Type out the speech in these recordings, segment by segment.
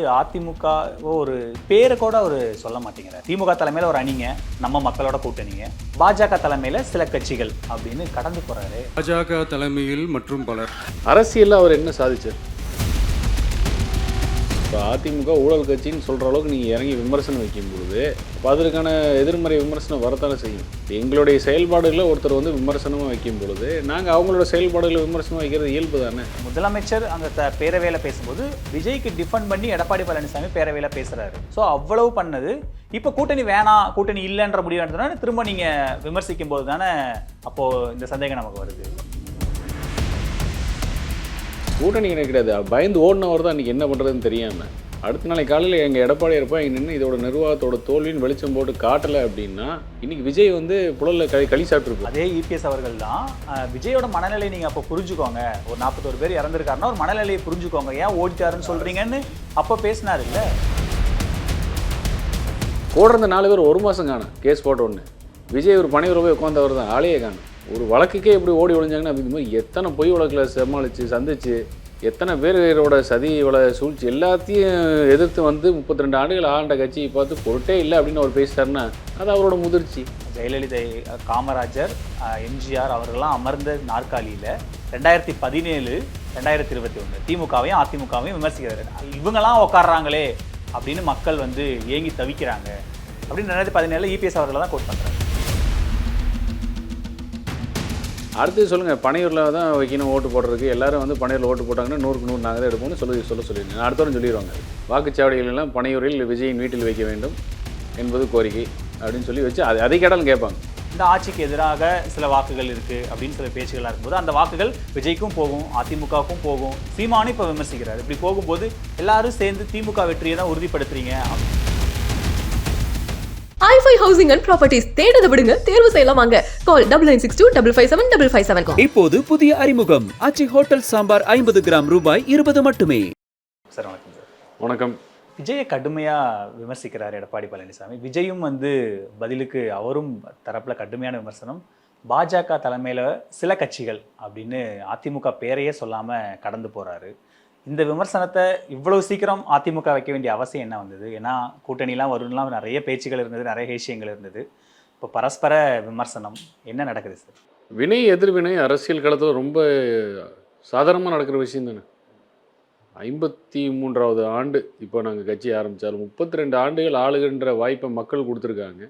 அதிமுக ஒரு பேரை கூட அவர் சொல்ல மாட்டேங்கிறார். திமுக தலைமையில ஒரு அணிங்க நம்ம மக்களோட கூட்டணிங்க. பாஜக தலைமையில சில கட்சிகள் அப்படின்னு கடந்து போறாரு. பாஜக தலைமையில் மற்றும் பலர். அரசியலில் அவர் என்ன சாதிச்சார்? இப்போ அதிமுக ஊழல் கட்சின்னு சொல்கிற அளவுக்கு நீங்கள் இறங்கி விமர்சனம் வைக்கும்பொழுது அப்போ அதற்கான எதிர்மறை விமர்சனம் வரத்தானே செய்யும்? எங்களுடைய செயல்பாடுகளை ஒருத்தர் வந்து விமர்சனமாக வைக்கும் பொழுது நாங்கள் அவங்களோட செயல்பாடுகளை விமர்சனம் வைக்கிறது இயல்பு தானே? முதலமைச்சர் அந்த த- பேசும்போது விஜய்க்கு டிஃபெண்ட் பண்ணி எடப்பாடி பழனிசாமி பேரவையில் பேசுகிறாரு ஸோ அவ்வளவு பண்ணது. இப்போ கூட்டணி வேணாம் கூட்டணி இல்லைன்ற முடிவு எடுத்தோன்னா திரும்ப நீங்கள் விமர்சிக்கும் போது தானே அப்போது இந்த சந்தேகம் நமக்கு வருது. கூட்டணி கிடையாது பயந்து ஓடினவர் தான் இன்றைக்கி என்ன பண்ணுறதுன்னு தெரியாமல் அடுத்த நாளைக்கு காலையில் எங்கள் எடப்பாடி இருப்பா இங்கே நின்று இதோட நிர்வாகத்தோட தோல்வின்னு வெளிச்சம் போட்டு காட்டலை அப்படின்னா இன்னைக்கு விஜய் வந்து புழலில் களி களி சாப்பிட்ருப்போம் அதே இபிஎஸ் அவர்கள் தான் விஜயோட மனநிலை நீங்க அப்போ புரிஞ்சுக்கோங்க. ஒரு நாற்பத்தோரு பேர் இறந்துருக்காருன்னா ஒரு மனநிலையை புரிஞ்சுக்கோங்க. ஏன் ஓடிட்டாருன்னு சொல்றீங்கன்னு அப்போ பேசினாரு இல்ல கூட இருந்த நாலு பேர் ஒரு மாதம் காணும் கேஸ் போட்ட உடனே. விஜய் ஒரு பணியுற போய் உட்காந்தவர் தான் ஆளையே காணும். ஒரு வழக்குக்கே எப்படி ஓடி ஒழிஞ்சாங்கன்னு அப்படி மாதிரி எத்தனை பொய் வழக்கில் சமாளித்து சந்திச்சு எத்தனை பேரோட சதி வள சூழ்ச்சி எல்லாத்தையும் எதிர்த்து வந்து முப்பத்தி ரெண்டு ஆண்டுகள் ஆண்ட கட்சியை பார்த்து பொருட்டே இல்லை அப்படின்னு அவர் பேசிட்டாருன்னா அது அவரோட முதிர்ச்சி. ஜெயலலிதா காமராஜர் எம்ஜிஆர் அவர்கள்லாம் அமர்ந்த நாற்காலியில் ரெண்டாயிரத்தி பதினேழு ரெண்டாயிரத்தி இருபத்தி ஒன்று திமுகவையும் அதிமுகவையும் விமர்சிக்கிறாரு. இவங்கெல்லாம் உட்கார்றாங்களே அப்படின்னு மக்கள் வந்து ஏங்கி தவிக்கிறாங்க அப்படின்னு ரெண்டாயிரத்தி பதினேழு இபிஎஸ் அவர்களை தான் கோட் பண்ணுறாங்க அடுத்து சொல்லுங்கள் பனையூரில் தான் வைக்கணும் ஓட்டு போடுறதுக்கு. எல்லாரும் வந்து பனையூரில் ஓட்டு போட்டாங்கன்னா நூறுக்கு நூறு நாங்கள் தான் எடுப்போம்னு சொல்லி சொல்ல சொல்லியிருந்தேன். அடுத்தவரும் சொல்லிடுவாங்க. வாக்குச்சாவடிகளெல்லாம் பனையூரில் விஜயின் வீட்டில் வைக்க வேண்டும் என்பது கோரிக்கை அப்படின்னு சொல்லி வச்சு அது அதை கேட்டாலும் கேட்பாங்க. இந்த ஆட்சிக்கு எதிராக சில வாக்குகள் இருக்குது அப்படின்னு சில பேச்சுகளாக இருக்கும்போது அந்த வாக்குகள் விஜய்க்கும் போகும் அதிமுகவுக்கும் போகும். சீமானும் இப்போ விமர்சிக்கிறார். இப்படி போகும்போது எல்லாரும் சேர்ந்து திமுக வெற்றியை தான் உறுதிப்படுத்துறீங்க. ஐஃபை ஹவுசிங் அண்ட் ப்ராப்பர்ட்டிஸ் தேடுத விடுங்க. தேர்வு செய்யலாம் வாங்க. Call double nine six two double five seven double five seven இப்போது புதிய அறிமுகம். ஆச்சி ஹோட்டல் சாம்பார் ஐம்பது கிராம் ரூபாய் இருபது மட்டுமே. சார் வணக்கம் சார். வணக்கம். விஜயை கடுமையாக விமர்சிக்கிறார் எடப்பாடி பழனிசாமி. விஜயும் வந்து பதிலுக்கு அவரும் தரப்புல கடுமையான விமர்சனம். பாஜக தலைமையில் சில கட்சிகள் அப்படின்னு அதிமுக பேரையே சொல்லாமல் கடந்து போறாரு. இந்த விமர்சனத்தை இவ்வளவு சீக்கிரம் அதிமுக வைக்க வேண்டிய அவசியம் என்ன வந்தது? ஏன்னா கூட்டணிலாம் வரும்லாம் நிறைய பேச்சுகள் இருந்தது நிறைய விஷயங்கள் இருந்தது. இப்போ பரஸ்பர விமர்சனம் என்ன நடக்குது சார்? வினை எதிர்வினை அரசியல் களத்தில் ரொம்ப சாதாரணமாக நடக்கிற விஷயம் தானே? ஐம்பத்தி மூன்றாவது ஆண்டு இப்போ நாங்கள் கட்சி ஆரம்பித்தாலும் முப்பத்தி ரெண்டு ஆண்டுகள் ஆளுகின்ற வாய்ப்பை மக்கள் கொடுத்துருக்காங்க.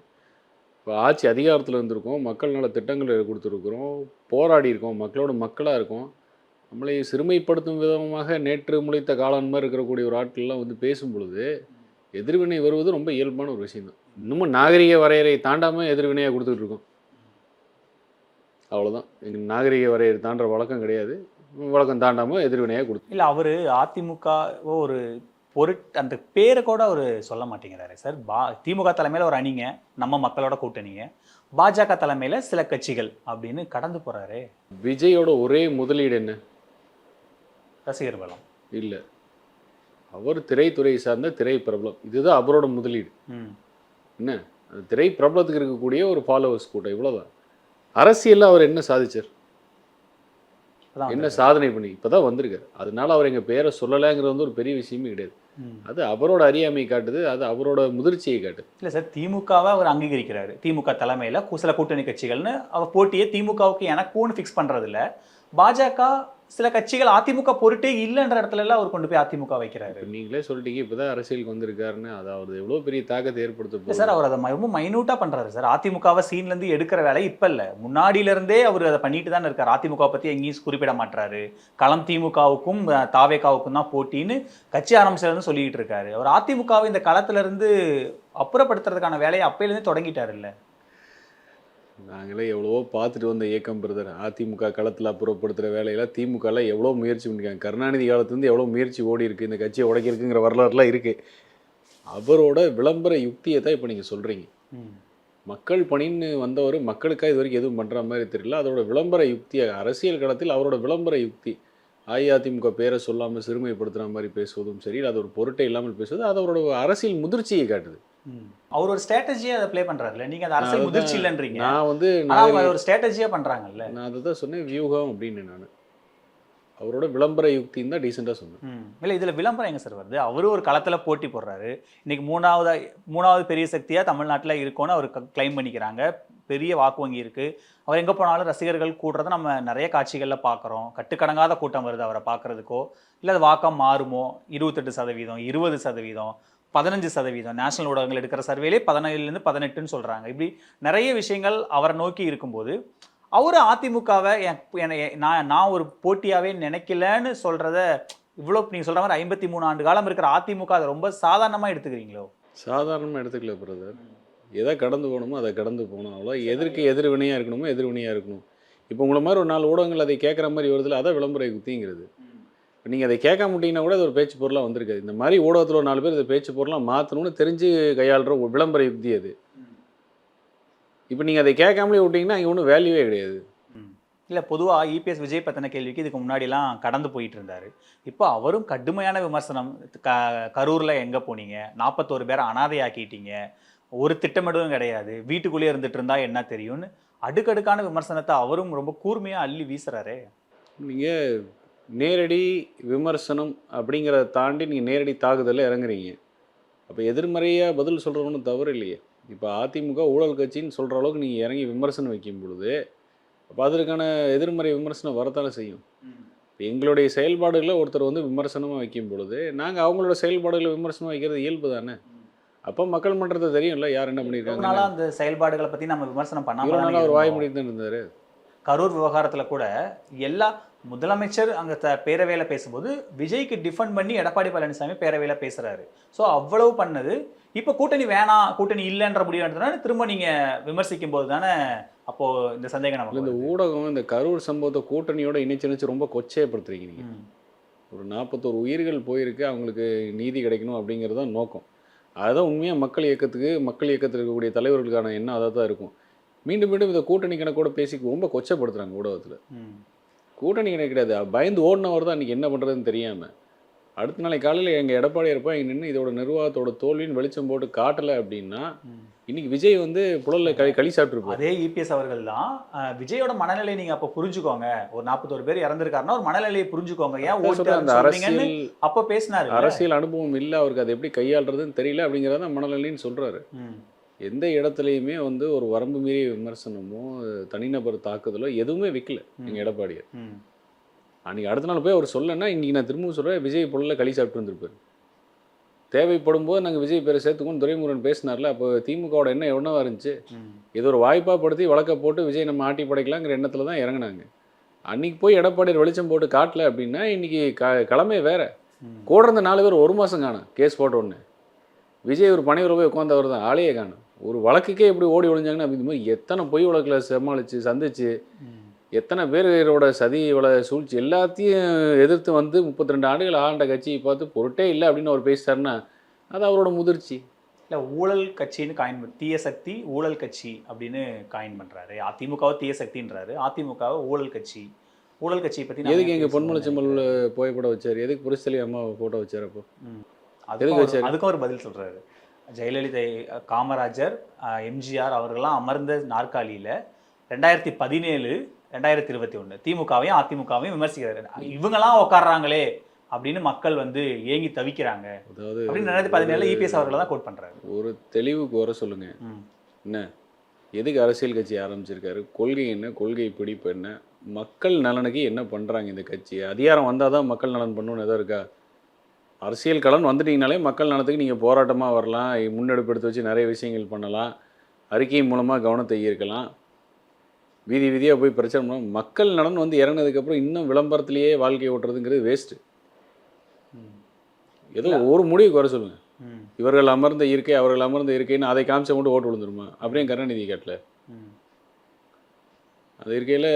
இப்போ ஆட்சி அதிகாரத்தில் இருந்திருக்கோம் மக்கள் நல திட்டங்கள் கொடுத்துருக்குறோம் போராடி இருக்கோம் மக்களோட மக்களாக இருக்கோம். நம்மளை சிறுமைப்படுத்தும் விதமாக நேற்று முளைத்த காளான் மாதிரி இருக்கக்கூடிய ஒரு ஆட்கள்லாம் வந்து பேசும் பொழுது எதிர்வினை வருவது ரொம்ப இயல்பான ஒரு விஷயம் தான் இன்னமும் நாகரிக வரையறை தாண்டாமல் எதிர்வினையாக கொடுத்துட்டு இருக்கோம். அவ்வளோதான் எங்கள் நாகரிக வரையறை தாண்டுற வழக்கம் கிடையாது. வழக்கம் தாண்டாமல் எதிர்வினையாக கொடுத்து. இல்லை அவர் அதிமுக ஒரு பொருட் அந்த பேரை கூட அவர் சொல்ல மாட்டேங்கிறாரு சார். பா திமுக தலைமையில் ஒரு அணிங்க நம்ம மக்களோட கூட்டணிங்க. பாஜக தலைமையில் சில கட்சிகள் அப்படின்னு கடந்து போறாரு. விஜயோட ஒரே முதலீடு என்ன? ரசிகர் பலம். இல்லை. அவர் திரைத்துறை சார்ந்த திரை பிரபலம் இதுதான் அவரோட முதலீடு. என்ன? அந்த திரை பிரபலத்துக்கு இருக்கக்கூடிய ஒரு ஃபாலோவர்ஸ் கூட்டம் இவ்வளோதான் அரசியலில் அவர் என்ன சாதிச்சார்? என்ன சாதனை பண்ணி? இப்போ தான் வந்திருக்காரு. அதனால அவர் எங்கள் பேரை சொல்லலைங்கிறது வந்து ஒரு பெரிய விஷயமே கிடையாது. அது அவரோட அறியாமையை காட்டுது அது அவரோட முதிர்ச்சியை காட்டுது. இல்லை சார் திமுகவை அவர் அங்கீகரிக்கிறாரு. திமுக தலைமையில் சில கூட்டணி கட்சிகள்னு அவர் போட்டியை திமுகவுக்கு எனக்கும்னு ஃபிக்ஸ் பண்றதில்ல. பாஜக சில கட்சிகள் அதிமுக பொருட்டே இல்லைன்ற இடத்துல எல்லாம் அவர் கொண்டு போய் அதிமுக வைக்கிறாரு. நீங்களே சொல்லிட்டீங்க இப்போ தான் அரசியலுக்கு வந்திருக்காருன்னு. அது அவர் எவ்வளோ பெரிய தாக்கத்தை ஏற்படுத்த. சார் அவர் அதை ரொம்ப மைனூட்டா பண்றாரு சார். அதிமுகவை சீன்ல இருந்து எடுக்கிற வேலை இப்ப இல்ல. முன்னாடியில இருந்தே அவர் அதை பண்ணிட்டு தான் இருக்காரு. அதிமுக பத்தி எங்கேயும் குறிப்பிட மாட்டாரு களம் திமுகவுக்கும் தாவேகாவுக்கும் தான் போட்டின்னு கட்சி ஆரம்பிச்சதுன்னு சொல்லிட்டு இருக்காரு. அவர் அதிமுகவை இந்த களத்துல இருந்து அப்புறப்படுத்துறதுக்கான வேலையை அப்பையில இருந்தே தொடங்கிட்டாரு இல்ல. நாங்களே எவ்வளவோ பார்த்துட்டு வந்த இயக்கம் பிரதர் அதிமுக களத்தில் அப்புறப்படுத்துகிற வேலையெல்லாம் திமுகல எவ்வளோ முயற்சி பண்ணிருக்காங்க. கருணாநிதி காலத்துலேருந்து எவ்வளோ முயற்சி ஓடி இருக்கு. இந்த கட்சியை உடைக்கிறதுங்கிற வரலாறுலாம் இருக்குது அவரோட விளம்பர யுக்தியை தான் இப்போ நீங்கள் சொல்கிறீங்க மக்கள் பணின்னு வந்தவர் மக்களுக்காக இது வரைக்கும் எதுவும் பண்ணுற மாதிரி தெரியல. அதோட விளம்பர யுக்தியை அரசியல் களத்தில் அவரோட விளம்பர யுக்தி அஇஅதிமுக பேரை சொல்லாமல் சிறுமைப்படுத்துகிற மாதிரி பேசுவதும் சரி அது ஒரு பொருட்டே இல்லாமல் பேசுவது அது அவரோட அரசியல் முதிர்ச்சியை காட்டுது. அவர் ஒரு ஸ்ட்ராட்டஜியா அதை ப்ளே பண்றாருல்ல? நீங்க அந்த அரசியல் முதிர்ச்சி இல்லைன்றீங்க. நான் வந்து அவங்க ஒரு ஸ்ட்ராட்டஜியா பண்றாங்கல்ல? நான் அதை தான் சொன்னேன் வியூகம் அப்படின்னு நான். அவரோட விளம்பர யுக்தின்னு தான் டீசெண்டாக சொன்னேன். இல்லை இதில் விளம்பரம் எங்க சார் வருது? அவரு ஒரு களத்தில் போட்டி போடுறாரு. இன்னைக்கு மூணாவது மூணாவது பெரிய சக்தியாக தமிழ்நாட்டில் இருக்கோன்னு அவர் கிளைம் பண்ணிக்கிறாங்க. பெரிய வாக்கு வங்கி இருக்கு. அவர் எங்கே போனாலும் ரசிகர்கள் கூடுறத நம்ம நிறைய காட்சிகளில் பார்க்குறோம் கட்டுக்கடங்காத கூட்டம் வருது அவரை பார்க்கறதுக்கோ இல்லை அது வாக்கம் மாறுமோ? இருபத்தெட்டு சதவீதம் இருபது சதவீதம். பதினஞ்சு சதவீதம். நேஷனல் ஊடகங்கள் எடுக்கிற சர்வேலே பதினேழுலேருந்து பதினெட்டுன்னு சொல்கிறாங்க இப்படி நிறைய விஷயங்கள் அவரை நோக்கி இருக்கும்போது அவர் அதிமுகவை என் நான் நான் ஒரு போட்டியாவே நினைக்கலன்னு சொல்றத இவ்வளோ நீங்கள் சொல்ற மாதிரி ஐம்பத்தி மூணு ஆண்டு காலம் இருக்கிற அதிமுக அதை ரொம்ப சாதாரணமாக எடுத்துக்கிறீங்களோ? சாதாரணமாக எடுத்துக்கல பிரதர் எதை கடந்து போகணுமோ அதை கடந்து போகணும். அவ்வளோ எதற்கு எதிர்வினையாக இருக்கணுமோ எதிர்வினையாக இருக்கணும். இப்போ உங்களை மாதிரி ஒரு நாலு ஊடகங்கள் அதை கேட்குற மாதிரி வருதுல அதான் விளம்பர யுக்திங்கிறது. இப்போ நீங்கள் அதை கேட்க முட்டீங்கன்னா கூட அது ஒரு பேச்சு பொருளாக வந்திருக்காது. இந்த மாதிரி ஊடகத்தில் ஒரு நாலு பேர் இதை பேச்சு பொருளாக மாற்றணும்னு தெரிஞ்சு கையாளுற ஒரு விளம்பர யுக்தி அது. இப்போ நீங்கள் அதை கேட்காமலே விட்டீங்கன்னா அங்கே ஒன்றும் வேல்யூவே கிடையாது. இல்லை பொதுவாக இபிஎஸ் விஜய் பற்றின கேள்விக்கு இதுக்கு முன்னாடிலாம் கடந்து போயிட்டு இருந்தாரு. இப்போ அவரும் கடுமையான விமர்சனம் க கரூரில் எங்கே போனீங்க? நாற்பத்தோரு பேரை அனாதையாக்கிட்டீங்க. ஒரு திட்டமிடவும் கிடையாது. வீட்டுக்குள்ளேயே இருந்துட்டு இருந்தா என்ன தெரியும்னு அடுக்கடுக்கான விமர்சனத்தை அவரும் ரொம்ப கூர்மையாக அள்ளி வீசுறாரே. நீங்கள் நேரடி விமர்சனம் அப்படிங்கிறத தாண்டி நீங்கள் நேரடி தாக்குதலில் இறங்குறீங்க. அப்போ எதிர்மறையாக பதில் சொல்கிறது ஒன்றும் தவறு இல்லையே இப்போ அதிமுக ஊழல் கட்சின்னு சொல்கிற அளவுக்கு நீங்கள் இறங்கி விமர்சனம் வைக்கும் பொழுது அப்போ அதற்கான எதிர்மறை விமர்சனம் வரத்தானே செய்யும். இப்ப எங்களுடைய செயல்பாடுகளை ஒருத்தர் வந்து விமர்சனமாக வைக்கும் பொழுது நாங்கள் அவங்களோட செயல்பாடுகளை விமர்சனம் வைக்கிறது இயல்பு தானே? அப்போ மக்கள் மன்றத்தை தெரியும்ல யார் என்ன பண்ணியிருக்காங்க அந்த செயல்பாடுகளை பற்றி நம்ம விமர்சனம் நாளாக அவர் வாய் பண்ணாமல் தான் இருந்தார்? கரூர் விவகாரத்தில் கூட எல்லா முதலமைச்சர் அங்கே த பேரவையில் பேசும்போது விஜய்க்கு டிஃபெண்ட் பண்ணி எடப்பாடி பழனிசாமி பேரவையில் பேசுறாரு ஸோ அவ்வளவு பண்ணது இப்போ கூட்டணி வேணாம் கூட்டணி இல்லைன்ற முடிவு எடுத்ததுனால திரும்ப நீங்கள் விமர்சிக்கும் போது தானே அப்போ இந்த சந்தேகம் நமக்கு இந்த. ஊடகம் இந்த கரூர் சம்பவத்தை கூட்டணியோட இணைச்சு இணைச்சு ரொம்ப கொச்சைப்படுத்துறீங்க நீங்கள். ஒரு நாற்பத்தோரு உயிர்கள் போயிருக்கு அவங்களுக்கு நீதி கிடைக்கணும் அப்படிங்கிறது தான் நோக்கம் அதுதான் உண்மையாக மக்கள் இயக்கத்துக்கு மக்கள் இயக்கத்தில் இருக்கக்கூடிய தலைவர்களுக்கான எண்ணம் அதாக தான் இருக்கும் மீண்டும் மீண்டும் இந்த கூட்டணி கணக்கோட பேசி ரொம்ப கொச்சைப்படுத்துறாங்க ஊடகத்தில். கூட்டணி கிடையாது பயந்து ஓடினவர் தான் இன்றைக்கி என்ன பண்ணுறதுன்னு தெரியாமல் அடுத்த நாளைக்கு காலையில் எங்கள் எடப்பாடி இருப்பா இங்கே நின்று இதோட நிர்வாகத்தோட தோல்வின்னு வெளிச்சம் போட்டு காட்டலை அப்படின்னா. இன்னைக்கு விஜய் வந்து புழல்ல களி களி சாப்பிட்ருப்பார் அதே இபிஎஸ் அவர்கள் தான் விஜயோட மனநிலை நீங்க அப்போ புரிஞ்சுக்கோங்க. ஒரு நாற்பத்தோரு பேர் இறந்திருக்காருன்னா ஒரு மனநிலையை புரிஞ்சுக்கோங்க. ஏன் அந்த அரசியல் அப்போ பேசினாரு. அரசியல் அனுபவம் இல்லை அவருக்கு அதை எப்படி கையாளுறதுன்னு தெரியல அப்படிங்கிறத மனநிலைன்னு சொல்கிறாரு ம். எந்த இடத்துலையுமே வந்து ஒரு வரம்பு மீறிய விமர்சனமோ தனிநபர் தாக்குதலோ எதுவுமே வைக்கல எங்கள் எடப்பாடியார். ம். அன்றைக்கி அடுத்த நாள் போய் அவர் சொல்லனா இன்றைக்கி நான் திரும்பவும் சொல்கிறேன் விஜய் பொருளில் களி சாப்பிட்டு வந்திருப்பார். தேவைப்படும் போது நாங்கள் விஜய் பேரை சேர்த்துக்கணும் துரைமுருகன் பேசினார்ல அப்போ திமுகவோட எண்ணம் எவ்வளோவா இருந்துச்சு. இது ஒரு வாய்ப்பாக படுத்தி வழக்க போட்டு விஜய் நம்ம ஆட்டி படைக்கலாங்கிற எண்ணத்தில் தான் இறங்குனாங்க. அன்னைக்கு போய் எடப்பாடியார் வெளிச்சம் போட்டு காட்டல அப்படின்னா இன்னைக்கு க கிழமை வேற. கூட இருந்த நாலு பேர் ஒரு மாதம் காணும் கேஸ் போட்ட உடனே. விஜய் ஒரு பனையூர் போய் உட்காந்தவர் தான் ஆளையே காணும். ஒரு வழக்குக்கே எப்படி ஓடி ஒழிஞ்சாங்கன்னா அப்படி இந்த மாதிரி எத்தனை பொய் வழக்கில் சமாளித்து சந்திச்சு. எத்தனை பேரோட சதி இவ்வளோ சூழ்ச்சி எல்லாத்தையும் எதிர்த்து வந்து முப்பத்தி ரெண்டு ஆண்டுகள் ஆண்ட கட்சியை பார்த்து பொருட்டே இல்லை அப்படின்னு அவர் பேசிட்டாருன்னா அது அவரோட முதிர்ச்சி. இல்ல ஊழல் கட்சின்னு காயின் தீய சக்தி ஊழல் கட்சி அப்படின்னு காயின் பண்றாரு. அதிமுகவை தீய சக்தின்றாரு. அதிமுகவை ஊழல் கட்சி. ஊழல் கட்சியை பத்தி நாம எதுக்கு எங்கள் பேசணும்? பொன்மலச்செம்மல் புகைப்படம் வச்சார்? எதுக்கு புரிசலி அம்மா ஃபோட்டோ வச்சார் அப்போ? அவர்- வச்சாரு? அதுக்கும் அவர் பதில் சொல்றாரு. ஜெயலலிதா காமராஜர் எம்ஜிஆர் அவர்கள்லாம் அமர்ந்த நாற்காலியில ரெண்டாயிரத்தி பதினேழு ரெண்டாயிரத்தி இருபத்தி ஒன்று திமுகவையும் அதிமுகவையும் விமர்சிக்கிறாரு. இவங்கெல்லாம் உட்கார்றாங்களே அப்படின்னு மக்கள் வந்து ஏங்கி தவிக்கிறாங்க. அதாவது ரெண்டாயிரத்தி பதினேழுல இபிஎஸ் அவர்களை தான் கோட் பண்றாரு. ஒரு தெளிவுக்கு வர சொல்லுங்க. என்ன? எதுக்கு அரசியல் கட்சி ஆரம்பிச்சிருக்காரு? கொள்கை என்ன? கொள்கை பிடிப்பு என்ன? மக்கள் நலனுக்கு என்ன பண்ணுறாங்க இந்த கட்சி? அதிகாரம் வந்தால் தான் மக்கள் நலன் பண்ணணும்னு எதாவது இருக்கா? அரசியல் களம் வந்துட்டீங்கனாலே மக்கள் நலத்துக்கு நீங்கள் போராட்டமாக வரலாம். முன்னெடுப்பு எடுத்து வச்சு நிறைய விஷயங்கள் பண்ணலாம். அறிக்கை மூலமாக கவனத்தை ஈர்க்கலாம். வீதி வீதியாக போய் பிரச்சனை பண்ணலாம். மக்கள் நலன் வந்து இறங்கினதுக்கப்புறம் இன்னும் விளம்பரத்திலேயே வாழ்க்கையை ஓட்டுறதுங்கிறது வேஸ்ட்டு. ஏதோ ஒரு முடிவுக்கு வர சொல்லுங்கள். இவர்கள் அமர்ந்த இருக்கை அவர்கள் அமர்ந்த இருக்கைன்னு அதை காமிச்சா மட்டும் ஓட்டு விழுந்துருமா? அப்படியே கருணாநிதி கேட்டல. அந்த இருக்கையில்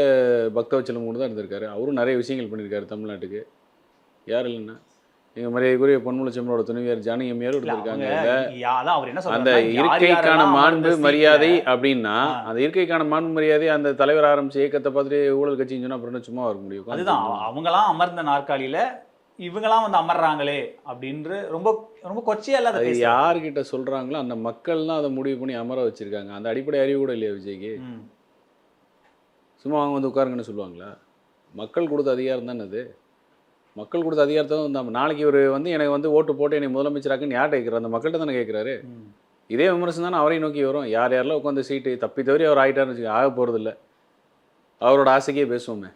பக்தவச்சலம் கூட தான் இருந்திருக்காரு. அவரும் நிறைய விஷயங்கள் பண்ணியிருக்காரு தமிழ்நாட்டுக்கு. யார் இல்லைன்னா? எங்கள் மரியாதைக்குரிய பொன்முலச்சம்மளோட துணைவியார் ஜானகி அம்மையாரும் இல்ல, இருந்திருக்காங்க அந்த இருக்கைக்கான மாண்பு மரியாதை அப்படின்னா. அந்த இருக்கைக்கான மாண்பு மரியாதை அந்த தலைவர் ஆரம்பிச்ச இயக்கத்தை பார்த்துட்டு ஊழல் கட்சின்னு சொன்னா அப்புறம் சும்மா இருக்க முடியும்? அதுதான் அவ- அவங்கலாம் அமர்ந்த நாற்காலியில இவங்கலாம் வந்து அமர்றாங்களே அப்படின்ற ரொம்ப ரொம்ப கொச்சையா இல்லாத. யார்கிட்ட சொல்றாங்களோ அந்த மக்கள் தான் அதை முடிவு பண்ணி அமர வச்சிருக்காங்க. அந்த அடிப்படை அறிவு கூட இல்லையா விஜய்க்கு. சும்மா அவங்க வந்து உட்காருங்கன்னு சொல்லுவாங்களா? மக்கள் கொடுத்த அதிகாரம் தானே அது? மக்கள் கொடுத்த அதிகாரத்தை வந்து நம்ம நாளைக்கு ஒரு வந்து எனக்கு வந்து ஓட்டு போட்டு என்னை முதலமைச்சராக்குன்னு யார்கிட்ட கேட்குறாரு? அந்த மக்கள்கிட்ட தானே கேட்குறாரு. இதே விமர்சனம் தானே அவரையும் நோக்கி வரும். யார் யாரெல்லாம் உட்காந்து சீட்டு தப்பி தவறி அவர் ஆகிட்டாருன்னு வச்சுக்க ஆக போகிறதில்ல அவரோட ஆசைக்கே பேசுவோமே.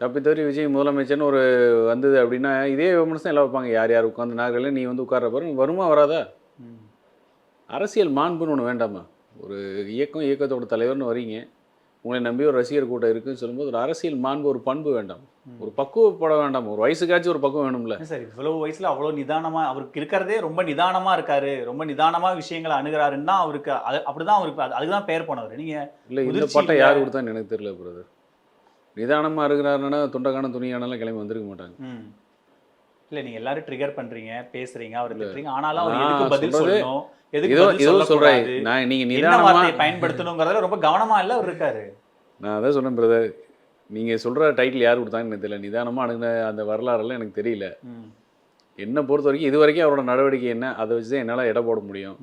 தப்பி தவறி விஜய் முதலமைச்சர்னு ஒரு வந்தது அப்படின்னா இதே விமர்சனம் எல்லாம் வைப்பாங்க. யார் யார் உட்காந்து நாகரில் நீ வந்து உட்கார்ற பாரு. வருமா வராதா. அரசியல் மாண்புன்னு ஒன்று வேண்டாமா? ஒரு இயக்கம் இயக்கத்தோட தலைவர்னு வரீங்க. உங்களை நம்பி ஒரு ரசிகர் கூட்டம் இருக்குன்னு சொல்லும்போது ஒரு அரசியல் மாண்பு ஒரு பண்பு வேண்டாம். ஒரு பக்குவப்பட வேண்டாம். ஒரு வயசுக்காச்சும் ஒரு பக்குவம் வேணும்ல. சார் இவ்வளவு வயசுல அவ்வளவு நிதானமா அவருக்கு இருக்கிறதே ரொம்ப நிதானமா இருக்காரு. ரொம்ப நிதானமா விஷயங்களை அணுகிறாருன்னு தான் அவருக்கு அது அப்படிதான் அவருக்கு அது- அதுக்குதான் பெயர் போனவர். நீங்க இல்லை இந்த பட்டம். யார் கொடுத்தான்னு எனக்கு தெரியல பிரதர் நிதானமாக இருக்கிறாருன்னா துண்டக்கான துணியானலாம் கிளம்பி வந்திருக்க மாட்டாங்க. இல்ல நீங்க எல்லாரும் ட்ரிகர் பண்றீங்க பேசுறீங்க அவர் திட்டுறீங்க. ஆனாலும் அவர் எதுக்கு பதில் சொல்லணும்? எதுக்கு சொல்லக்கூடாது? நான் நிதானமாக வார்த்தையை பயன்படுத்தணுங்கிறதுல ரொம்ப கவனமா இல்ல அவர் இருக்காரு? நான் அதான் சொன்னேன் பிரதர் நீங்கள் சொல்கிற டைட்டில் யார் கொடுத்தாங்கன்னு எனக்கு தெரியல. நிதானமாக அணுகின அந்த வரலாறுலாம் எனக்கு தெரியல. என்னை பொறுத்த வரைக்கும் இது வரைக்கும் அவரோட நடவடிக்கை என்ன? அதை வச்சு தான் என்னால் எடை போட முடியும்.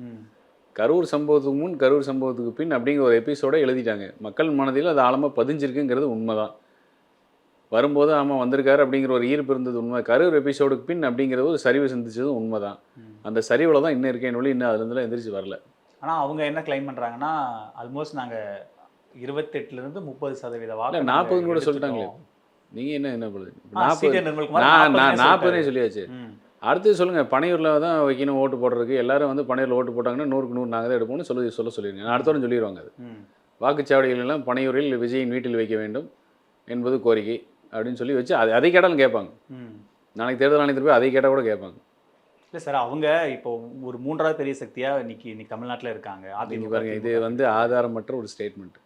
கரூர் சம்பவத்துக்கு முன் கரூர் சம்பவத்துக்கு பின் அப்படிங்கிற ஒரு எபிசோட எழுதிட்டாங்க. மக்கள் மனதில் அது ஆழமாக பதிஞ்சிருக்குங்கிறது உண்மைதான். வரும்போது ஆமாம் வந்திருக்காரு அப்படிங்கிற ஒரு ஈர்ப்பு இருந்தது உண்மை கரூர் எபிசோடுக்கு பின் அப்படிங்கிறது ஒரு சரிவு சந்திச்சதும் உண்மைதான் ம். அந்த சரிவில் தான் இன்னும் இருக்கேன் ஒளி இன்னும் அதுலேருந்துலாம் எந்திரிச்சு வரல ஆனா அவங்க என்ன கிளைம் பண்றாங்கன்னா ஆல்மோஸ்ட் நாங்க இருபத்தெட்டுல இருந்து முப்பது சதவீத வாக்கு நாற்பதுன்னு கூட சொல்லிட்டாங்களே. நீங்கள் என்ன என்ன பண்ணுது நாற்பது சீட்டு நிர்மல்குமார் நான் நான் 40 நாற்பதுனே. சொல்லியாச்சு. அடுத்து சொல்லுங்கள் பனையூரில் தான் வைக்கணும் ஓட்டு போடுறதுக்கு எல்லாரும் வந்து பனையூரில் ஓட்டு போட்டாங்கன்னா நூறுக்கு நூறு நாங்கள் தான் எடுப்போம்னு சொல்லி சொல்ல சொல்லிருங்க நான் அடுத்த வாரம் சொல்லிடுவாங்க அது. வாக்குச்சாவடிகள் எல்லாம் பனையூரில் விஜயின் வீட்டில் வைக்க வேண்டும் என்பது கோரிக்கை அப்படின்னு சொல்லி வச்சு அதை அதை கேட்டாலும் கேட்பாங்க ம். நாளைக்கு தேர்தல் ஆணையத்தில் போய் அதை கேட்டால் கூட கேட்பாங்க இல்ல சார் அவங்க இப்போ ஒரு மூன்றாவது பெரிய சக்தியா இன்னைக்கு இன்னைக்கு தமிழ்நாட்டுல இருக்காங்க அதிமுக பாருங்க இது. வந்து ஆதாரமற்ற ஒரு ஸ்டேட்மெண்ட்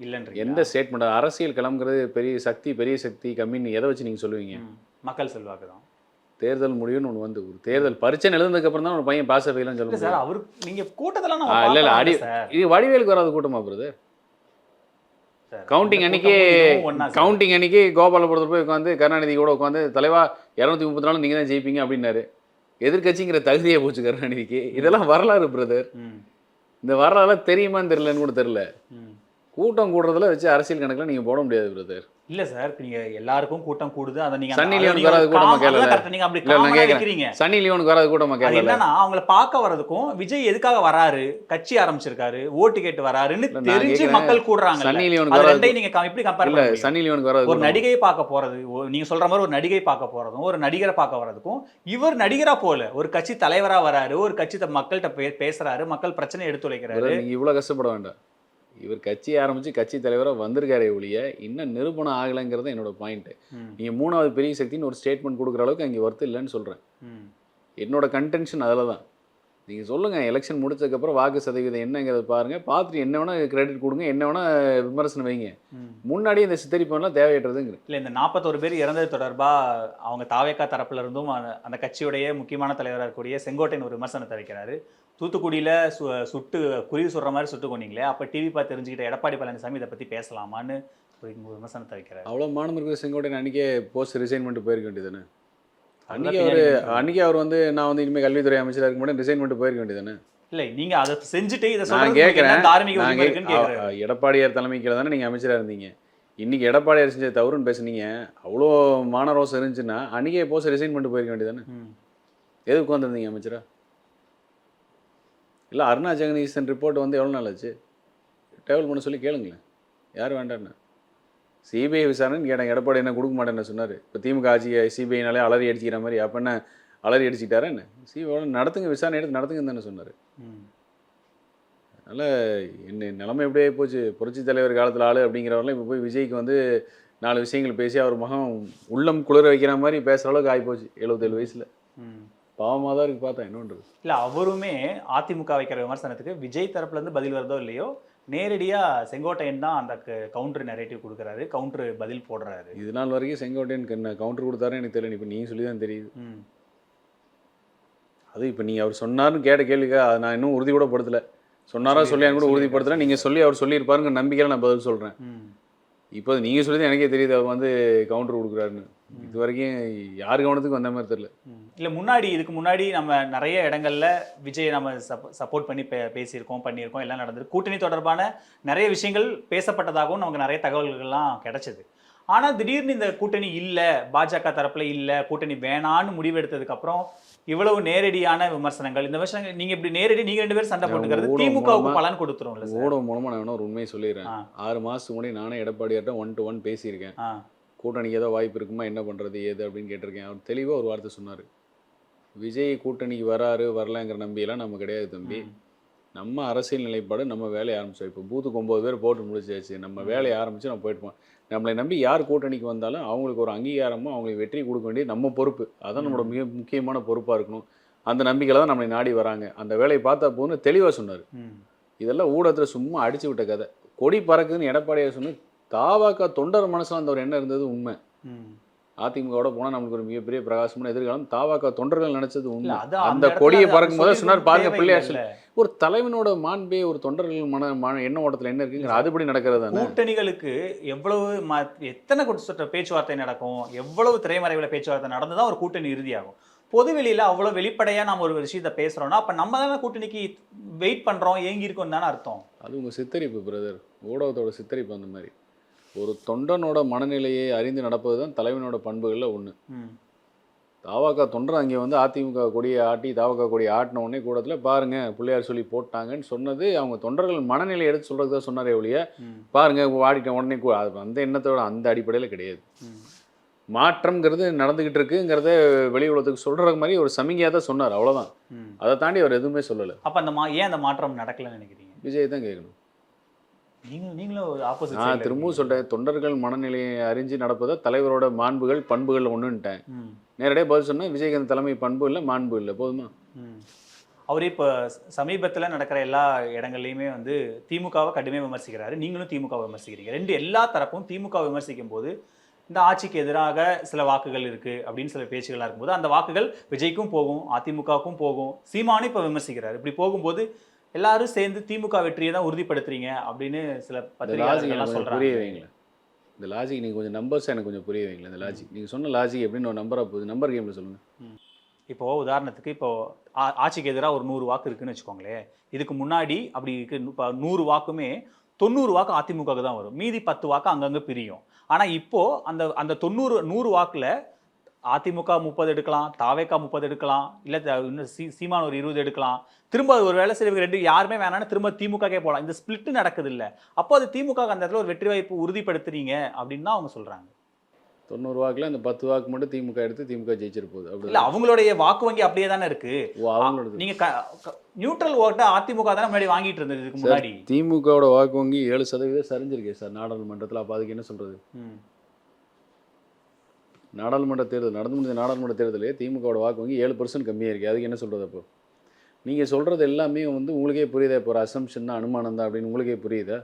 இல்லன்றீங்களா? எந்த ஸ்டேட்மெண்ட் அரசியல் களம்ங்கிறது பெரிய சக்தி பெரிய சக்தி கம்மின்னு எதை வச்சு நீங்கள் சொல்லுவீங்க. மக்கள் செல்வாக்கு தான் தேர்தல் முடிவுன்னு ஒன்று வந்து ஒரு தேர்தல் பரீட்சை எழுதுனதுக்கு அப்புறம் தான் ஒரு பையன் பாஸ் ஆகலாம் சொல்ல இல்ல சார் அவரு நீங்க கூட்டத்தெல்லாம் ஆ, நம்ம இல்ல இல்ல அடி இது வடிவேலுக்கு வராத கூட்டமா பிரதர். கவுண்டிங் அன்னைக்கு. கவுண்டிங் அன்னைக்கு கோபாலபுரத்தில் போய் உட்காந்து கருணாநிதி கூட உட்காந்து தலைவா இரநூத்தி முப்பத்தி நாலு நீங்கள் தான் ஜெயிப்பீங்க அப்படின்னாரு எதிர்க்கட்சிங்கிற தகுதியே போச்சு கருணாநிதிக்கு இதெல்லாம் வரலாறு பிரதர். இந்த வரலாறு தெரியுமான்னு தெரியலன்னு கூட தெரியல. கூட்டம் கூடுறதுல வச்சு அரசியல் கணக்கில் நீங்கள் போட முடியாது பிரதர் இல்ல சார் நீங்க எல்லாருக்கும் கூட்டம் கூடுது அதை நீங்க சன்னி லியோனுக்கு நீங்க வராது கூட்டமா correct. நீங்க அப்படி. வைக்கிறீங்க சன்னி லியோனுக்கு வராது கூட்டமா கேட்கல என்னன்னா அவங்கள பார்க்க வர்றதுக்கும் விஜய் எதுக்காக வராரு கட்சி ஆரம்பிச்சிருக்காரு ஓட்டு கேட்டு வராருன்னு தெரிஞ்சு. மக்கள் கூடுறாங்க சன்னி லியோனுக்கு வராது நீங்க எப்படி கம்பேர் இல்ல? சன்னி லியோனுக்கு வராது ஒரு? நடிகையை பார்க்க போறது நீங்க சொல்ற மாதிரி ஒரு நடிகை பார்க்க போறதும் ஒரு நடிகரை பார்க்க வர்றதுக்கும் இவர் நடிகரா போல ஒரு கட்சி தலைவரா வராரு ஒரு கட்சி மக்கள்கிட்ட பேசுறாரு மக்கள் பிரச்சனை எடுத்துரைக்கிறாரு நீங்க இவ்வளவு கஷ்டப்பட வேண்டாம் இவர் கட்சி ஆரம்பிச்சு கட்சி தலைவராக வந்திருக்காரே ஒழிய இன்னும் நிரூபணம் ஆகலைங்கிறது என்னோட பாயிண்ட் ம், நீங்க மூணாவது பெரிய சக்தின்னு ஒரு ஸ்டேட்மெண்ட் கொடுக்குற அளவுக்கு அங்கே ஒர்த்து இல்லைன்னு சொல்றேன். ம், என்னோட கன்டென்ஷன் அதில் தான் நீங்க சொல்லுங்க எலெக்ஷன் முடிச்சதுக்கப்புறம் வாக்கு சதவீதம் என்னங்கிறத பாருங்க. பார்த்துட்டு என்ன வேணா கிரெடிட் கொடுங்க என்ன வேணா விமர்சனம் வைங்க. முன்னாடி இந்த சித்தரிப்பெல்லாம் தேவையற்றதுங்கிற இல்ல இந்த நாற்பத்தோரு பேர் இறந்தது தொடர்பா அவங்க தாவேக்கா தரப்புல இருந்தும் அந்த- அந்த கட்சியுடைய முக்கியமான தலைவராக இருக்கக்கூடிய செங்கோட்டையன் ஒரு விமர்சனத்தை வைக்கிறாரு. தூத்துக்குடியில சு சுட்டு குருவி சுடுற மாதிரி சுட்டு கொண்டீங்களே அப்ப டிவி பார்த்து தெரிஞ்சுக்கிட்ட எடப்பாடி பழனிசாமி இதை பத்தி பேசலாமான்னு விமர்சனத்தை வைக்கிறாரு. அவ்வளோ இருக்கிற செங்கோட்டையன் அன்றைக்கே போஸ்ட் ரிசைன் பண்ணிட்டு போயிருக்க வேண்டியதானே அதுதான் அன்றைக்கி அவர் அன்றைக்கி அவர் வந்து நான் வந்து இனிமேல் கல்வித்துறை அமைச்சராக இருக்க மாட்டேன் ரிசைன் பண்ணிட்டு போயிருக்க வேண்டியதானே இல்ல நீங்க அதை செஞ்சுட்டு இதை நான் கேட்குறேன். எடப்பாடியார் தலைமைக்கில் தானே நீங்கள் அமைச்சராக இருந்தீங்க. இன்னைக்கு எடப்பாடியார் செஞ்ச தவறுன்னு பேசுனீங்க. அவ்வளோ மானரோசம் இருந்துச்சுன்னா அன்றைக்கே போஸ்ட் ரிசைன் பண்ணிட்டு போயிருக்க வேண்டியதானே ம். எதுக்கு வந்திருந்தீங்க அமைச்சரா? இல்லை அருணா ஜெகதீசன் ரிப்போர்ட் வந்து எவ்வளோ நாள் ஆச்சு? டேபிள் பண்ண சொல்லி கேளுங்களேன். யார் வேண்டான்னு சிபிஐ விசாரணைன்னு கேட்டேன் எடப்பாடி என்ன கொடுக்க மாட்டேன்னு சொன்னார். இப்போ திமுக ஆட்சி சிபிஐனாலே அலறி அடிச்சிக்கிற மாதிரி அப்போ என்ன அலறி அடிச்சுக்கிட்டாரா என்ன? சிபிஐ நடத்துங்க விசாரணை எடுத்து நடத்துங்கன்னு தானே சொன்னார். அதனால் என்ன நிலைமை எப்படியே போச்சு. புரட்சி தலைவர் காலத்தில் ஆளு அப்படிங்கிறவரெல்லாம் இப்போ போய் விஜய்க்கு வந்து நாலு விஷயங்கள் பேசி அவர் மகன் உள்ளம் குளிர வைக்கிற மாதிரி பேசுகிற அளவுக்கு ஆகிப்போச்சு எழுபத்தேழு வயசில். ம். பாவமாக தான் இருக்கு பார்த்தா என்னன்றது இல்ல அவருமே அதிமுக வைக்கிற விமர்சனத்துக்கு விஜய் தரப்புல இருந்து பதில் வருதோ இல்லையோ நேரடியா செங்கோட்டையன் தான் அந்த கவுண்டர் நெரேட்டிவ் கொடுக்குறாரு கவுண்டர் பதில் போடுறாரு. இது நாள் வரைக்கும் செங்கோட்டையனுக்கு என்ன கவுண்டர் கொடுத்தாருன்னு எனக்கு தெரியல இப்போ நீங்கள் சொல்லி தான் தெரியுது. அது இப்போ நீ அவர் சொன்னார்னு கேட்ட கேள்விக்கா அதை நான் இன்னும் உறுதி கூட படுத்தல. சொன்னாரா சொல்லியான்னு கூட உறுதிப்படுத்தல நீங்கள் சொல்லி அவர் சொல்லியிருப்பாருங்க நம்பிக்கையில் நான் பதில் சொல்கிறேன். இப்போ நீங்கள் சொல்லி தான் எனக்கே தெரியுது அவர் வந்து கவுண்டர் கொடுக்குறாருன்னு. இது வரைக்கும் யார் கவனத்துக்கு வந்த மாதிரி தெரியல. இல்ல முன்னாடி இதுக்கு முன்னாடி நம்ம நிறைய இடங்கள்ல விஜய் நம்ம சப்போர்ட் பண்ணி பே பேசியிருக்கோம் பண்ணியிருக்கோம் எல்லாம் நடந்தது. கூட்டணி தொடர்பான நிறைய விஷயங்கள் பேசப்பட்டதாகவும் நமக்கு நிறைய தகவல்கள்லாம் கிடைச்சது. ஆனா திடீர்னு இந்த கூட்டணி இல்ல பாஜக தரப்புல இல்ல கூட்டணி வேணான்னு முடிவெடுத்ததுக்கு அப்புறம் இவ்வளவு நேரடியான விமர்சனங்கள் இந்த விமர்சனங்கள் நீங்க இப்படி நேரடி நீங்க ரெண்டு பேரும் சண்டை போட்டுக்கிறது திமுகவுக்கு பலன் கொடுத்துரும்ல சார்? ஊடகம் மூலமாக நான் வேணா ஒரு உண்மையை சொல்லிடுறேன். ஆறு மாதத்துக்கு முன்னாடி நானே எடப்பாடியார்ட்ட ஒன் டு ஒன் பேசியிருக்கேன். கூட்டணிக்கு ஏதோ வாய்ப்பு இருக்குமா? என்ன பண்ணுறது ஏது? அப்படின்னு கேட்டிருக்கேன். அவர் தெளிவாக ஒரு வார்த்தை சொன்னார். விஜய் கூட்டணிக்கு வராரு வரலங்கிற நம்பியெல்லாம் நம்ம கிடையாது தம்பி. நம்ம அரசியல் நிலைப்பாடு நம்ம வேலையை ஆரம்பிச்சோம். இப்போ பூத்துக்கு ஒம்பது பேர் போட்டு முடிச்சாச்சு. நம்ம வேலையை ஆரம்பித்து நம்ம போயிட்டுப்போம் நம்மளை நம்பி யார் கூட்டணிக்கு வந்தாலும் அவங்களுக்கு ஒரு அங்கீகாரமும் அவங்களுக்கு வெற்றி கொடுக்க வேண்டியது நம்ம பொறுப்பு. அதான் நம்மளோட மிக முக்கியமான பொறுப்பாக இருக்கணும். அந்த நம்பிக்கையில் தான் நம்மளை நாடி வராங்க. அந்த வேலையை பார்த்தா போதுன்னு தெளிவாக சொன்னார். இதெல்லாம் ஊடகத்தில் சும்மா அடிச்சு விட்ட கதை. கொடி பறக்குதுன்னு எடப்பாடியார் சொன்னு தாவாக்கா தொண்டர் மனசுல அந்த ஒரு எண்ணம் இருந்தது? உண்மை. அதிமுகவோட போனால் நமக்கு ஒரு மிகப்பெரிய பிரகாசமான எதிர்காலம். தாவாக்கா தொண்டர்கள் நினைச்சது உண்மை. அந்த கொடியை பறக்கும் போது சொன்னார் பாருங்க இல்ல. ஒரு தலைவனோட மாண்பே ஒரு தொண்டர்கள் மன மன எண்ண ஓட்டத்தில் என்ன இருக்குங்கிற அதுபடி நடக்கிறது தானே? கூட்டணிகளுக்கு எவ்வளவு எத்தனை பேச்சுவார்த்தை நடக்கும்? எவ்வளவு திரைமறைவுல பேச்சுவார்த்தை நடந்துதான் ஒரு கூட்டணி இறுதியாகும். பொது வெளியில அவ்வளவு வெளிப்படையா நம்ம ஒரு விஷயத்த பேசுறோம்னா அப்ப நம்ம தானே கூட்டணிக்கு வெயிட் பண்றோம் ஏங்கி இருக்கோம் தானே அர்த்தம். அது உங்கள் சித்தரிப்பு பிரதர் ஊடகத்தோட சித்தரிப்பு அந்த மாதிரி. ஒரு தொண்டனோட மனநிலையை அறிந்து நடப்பது தான் தலைவனோட பண்புகளில் ஒன்று. தாவாக்கா தொண்டர் அங்கே வந்து அதிமுக கொடியை ஆட்டி தாவாக்கா கொடியை ஆட்டின உடனே கூடத்தில் பாருங்க பிள்ளையார் சொல்லி போட்டாங்கன்னு சொன்னது அவங்க தொண்டர்கள் மனநிலை எடுத்து சொல்கிறது தான் சொன்னாரே ஒழிய ம். பாருங்க ஆடிட்ட உடனே அந்த எண்ணத்தோட அந்த அடிப்படையில் கிடையாது. மாற்றம்ங்கிறது நடந்துகிட்டு இருக்குங்கிறத வெளி உலகத்துக்கு சொல்கிற மாதிரி ஒரு சமிகையாக தான் சொன்னார் அவ்வளோதான். அதை தாண்டி அவர் எதுவுமே சொல்லலை அப்ப அந்த மா ஏன் அந்த மாற்றம் நடக்கலன்னு நினைக்கிறீங்க விஜய் தான் கேட்கணும் நீங்களும் நீங்களும் ஒரு ஆப்போசிட் நான் திரும்பவும் சொல்கிறேன் தொண்டர்கள் மனநிலையை அறிஞ்சு நடப்பதை தலைவரோட மாண்புகள் பண்புகள் ஒன்றுன்ட்டேன் நேரடியாக பதில் சொன்னால் விஜயகாந்த் தலைமை பண்பு இல்லை மாண்பு இல்லை. போதுமா? அவர் இப்போ சமீபத்தில் நடக்கிற எல்லா இடங்கள்லையுமே வந்து திமுகவை கடுமையாக விமர்சிக்கிறாரு. நீங்களும் திமுக விமர்சிக்கிறீங்க. ரெண்டு எல்லா தரப்பும் திமுக விமர்சிக்கும் போது இந்த ஆட்சிக்கு எதிராக சில வாக்குகள் இருக்கு அப்படின்னு சில பேச்சுகளாக இருக்கும்போது அந்த வாக்குகள் விஜய்க்கும் போகும் அதிமுகவுக்கும் போகும். சீமானும் இப்போ விமர்சிக்கிறாரு. இப்படி போகும்போது எல்லாரும் சேர்ந்து திமுக வெற்றியை தான் உறுதிப்படுத்துறீங்க அப்படின்னு சில பத்திரிகையாளர்கள்லாம் கொஞ்சம் புரிய இந்த லாஜிக் நீங்கள் கொஞ்சம் நம்பர்ஸ் எனக்கு கொஞ்சம் புரிய வைங்களேன் இந்த லாஜிக் நீங்கள் சொன்ன லாஜிக் எப்படின்னு ஒரு நம்பராக போகுது. நம்பர் கேமில் சொல்லுங்கள் இப்போ உதாரணத்துக்கு இப்போ ஆ- ஆட்சிக்கு எதிராக ஒரு நூறு வாக்கு இருக்குன்னு வச்சுக்கோங்களேன். இதுக்கு முன்னாடி அப்படி இருக்கு. இப்ப நூறு வாக்குமே தொண்ணூறு வாக்கு அதிமுகவுக்கு தான் வரும். மீதி பத்து வாக்கு அங்கங்க பிரியும். ஆனா இப்போ அந்த அந்த தொண்ணூறு நூறு வாக்குல அதிமுக முப்பது எடுக்கலாம் தாவேக்கா முப்பது எடுக்கலாம் இல்ல இன்னும் சீ சீமான் ஒரு இருபது எடுக்கலாம். திரும்ப ஒரு வேலை சரி இவங்க ரெண்டு யாருமே வேணாம்னு திரும்ப திமுகக்கே போகலாம் இந்த ஸ்பிளிட் நடக்குது இல்ல. அப்போ அது திமுக அந்த இடத்துல ஒரு வெற்றி வாய்ப்பு உறுதிப்படுத்துறீங்க அப்படின்னு தான் அவங்க சொல்றாங்க. தொண்ணூறு வாக்கில் அந்த பத்து வாக்கு மட்டும் திமுக எடுத்து திமுக ஜெயிச்சிரு போகுது. இல்ல அப்படி அவங்களுடைய வாக்கு வங்கி அப்படியே தானே இருக்கு. நீங்க நியூட்ரல் ஓட்டை அதிமுக தானே முன்னாடி வாங்கிட்டு இருந்தது இதுக்கு முன்னாடி? திமுகவோட வாக்கு வங்கி ஏழு சதவீதம் சரிஞ்சிருக்கே சார் நாடாளுமன்றத்தில். அப்போ அதுக்கு என்ன சொல்கிறது ம். நாடாளுமன்ற தேர்தல் நடந்து முடிஞ்ச நாடாளுமன்ற தேர்தலே திமுகவோட வாக்கு வங்கி ஏழு பர்சன்ட் கம்மியாக இருக்குது அதுக்கு என்ன சொல்கிறது அப்போ? நீங்கள் சொல்கிறது எல்லாமே வந்து உங்களுக்கே புரியுதா? இப்போ ஒரு அசம்ஷன் தான் அனுமானம் தான் அப்படின்னு உங்களுக்கே புரியுதா.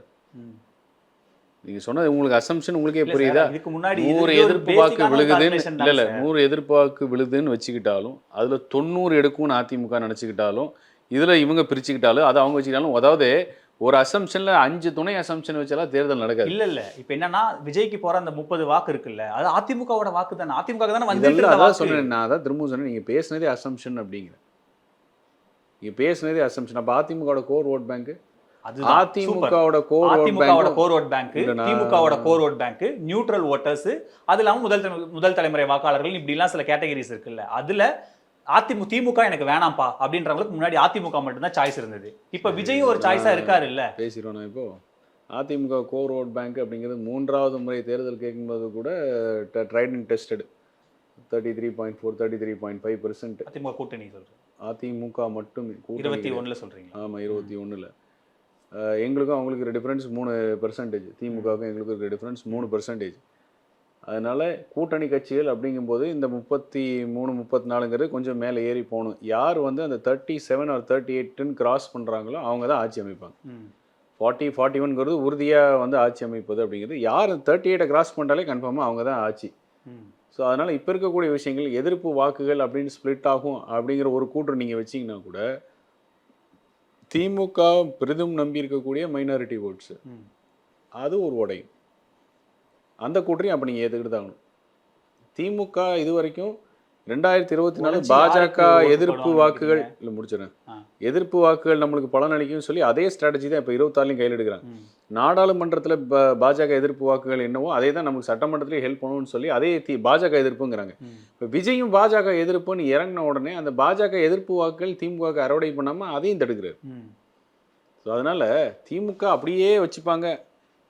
நீங்கள் சொன்னது உங்களுக்கு அசம்ஷன் உங்களுக்கே புரியுதா? இதுக்கு முன்னாடி நூறு எதிர்ப்பு வாக்கு விழுகுதுன்னு இல்ல இல்ல. நூறு எதிர்ப்பு வாக்கு விழுதுன்னு வச்சுக்கிட்டாலும் அதுல தொண்ணூறு எடுக்கும்னு அதிமுக நினைச்சுக்கிட்டாலும் இதுல இவங்க பிரிச்சுக்கிட்டாலும் அதை அவங்க வச்சுக்கிட்டாலும் அதாவது ஒரு அசம்ஷன்ல அஞ்சு துணை அசம்ஷன் வச்சாலாம் தேர்தல் நடக்காது. இல்ல இல்ல. இப்ப என்னன்னா விஜய்க்கு போற அந்த முப்பது வாக்கு இருக்குல்ல அது அதிமுகவோட வாக்கு தானே. அதிமுக தானே இருந்த அதான் சொன்னேன். நான் அதான் திரும்பவும் சொன்னேன். நீங்க பேசுனதே அசம்ஷன் அப்படிங்கிற. நீங்க பேசுனதே அசம்ஷன் அப்ப அதிமுகவோட கோர் ஓட் பேங்க் அதுதான். super. அதிமுகவோட கோர் அதிமுகவோட கோர் ஓட் பேங்க் திமுகவோட core vote bank neutral voters அது இல்லாம முதல் தலை- முதல் தலைமுறை வாக்காளர்கள் இப்படி எல்லாம் சில கேட்டகரிஸ் இருக்குல்ல. அதுல அதிமுக திமுக எனக்கு வேணாம்ப்பா அப்படின்றவங்களுக்கு முன்னாடி அதிமுக மட்டும்தான் சாய்ஸ் இருந்தது. இப்ப விஜயும் ஒரு சாய்ஸா இருக்காரு இல்ல பேசிடுவோம் நான் இப்போ. அதிமுக கோர் ஓட் பேங்க் அப்படிங்கிறது மூன்றாவது முறை தேர்தல் கேட்கும்போது கூட tried and tested thirty three point four thirty three point five percent AIADMK கூட்டணி சொல்றேன். அதிமுக மட்டும் இருபத்தி. ஒண்ணுல சொல்றீங்களா? ஆமாம் இருபத்தி ஒன்றில் எங்களுக்கும் அவங்களுக்கு டிஃப்ரென்ஸ் மூணு பெர்சன்டேஜ் திமுகவுக்கும் எங்களுக்கும் இருக்கிற டிஃப்ரென்ஸ் மூணு பெர்சன்டேஜ் அதனால் கூட்டணி கட்சிகள் அப்படிங்கும்போது இந்த முப்பத்தி மூணு முப்பத்தி நாலுங்கிறது கொஞ்சம் மேலே ஏறி போகணும் யார் வந்து அந்த தேர்ட்டி செவன் ஆர் தேர்ட்டி எயிட்டுன்னு கிராஸ் பண்ணுறாங்களோ அவங்க தான் ஆட்சி அமைப்பாங்க. ஃபார்ட்டி ஃபார்ட்டி ஒன்ங்கிறது உறுதியாக வந்து ஆட்சி அமைப்பது அப்படிங்கிறது யார் தேர்ட்டி எயிட்டை கிராஸ் பண்ணிட்டாலே கன்ஃபார்மாக அவங்க தான் ஆட்சி. ஸோ அதனால் இப்போ இருக்கக்கூடிய விஷயங்கள் எதிர்ப்பு வாக்குகள் அப்படின்னு ஸ்ப்ளிட் ஆகும் அப்படிங்கிற ஒரு கூற்று நீங்கள் வச்சீங்கன்னா கூட திமுக பெரிதும் நம்பி இருக்கக்கூடிய மைனாரிட்டி ஓட்ஸு. அது ஒரு உடையும் அந்த கூற்றையும் அப்போ நீங்கள் ஏற்றுக்கிட்டு தான் ஆகணும் திமுக இது வரைக்கும் ரெண்டாயிரத்தி இருபத்தி நாலு பாஜக எதிர்ப்பு வாக்குகள்? இல்லை முடிச்சிடறேன். எதிர்ப்பு வாக்குகள் நம்மளுக்கு பலன் அளிக்கும்னு சொல்லி அதே ஸ்ட்ராட்டஜி தான் இப்போ இருபத்தாலையும் கையில் எடுக்கிறாங்க. நாடாளுமன்றத்தில் பாஜக எதிர்ப்பு வாக்குகள் என்னவோ அதே தான் நமக்கு சட்டமன்றத்திலே ஹெல்ப் பண்ணணும்னு சொல்லி அதே தி பாஜக எதிர்ப்புங்கிறாங்க. இப்போ விஜயும் பாஜக எதிர்ப்புன்னு இறங்கின உடனே அந்த பாஜக எதிர்ப்பு வாக்குகள் திமுக அறுவடை பண்ணாமல் அதையும் தடுக்கிறாரு. ஸோ அதனால திமுக அப்படியே வச்சுப்பாங்க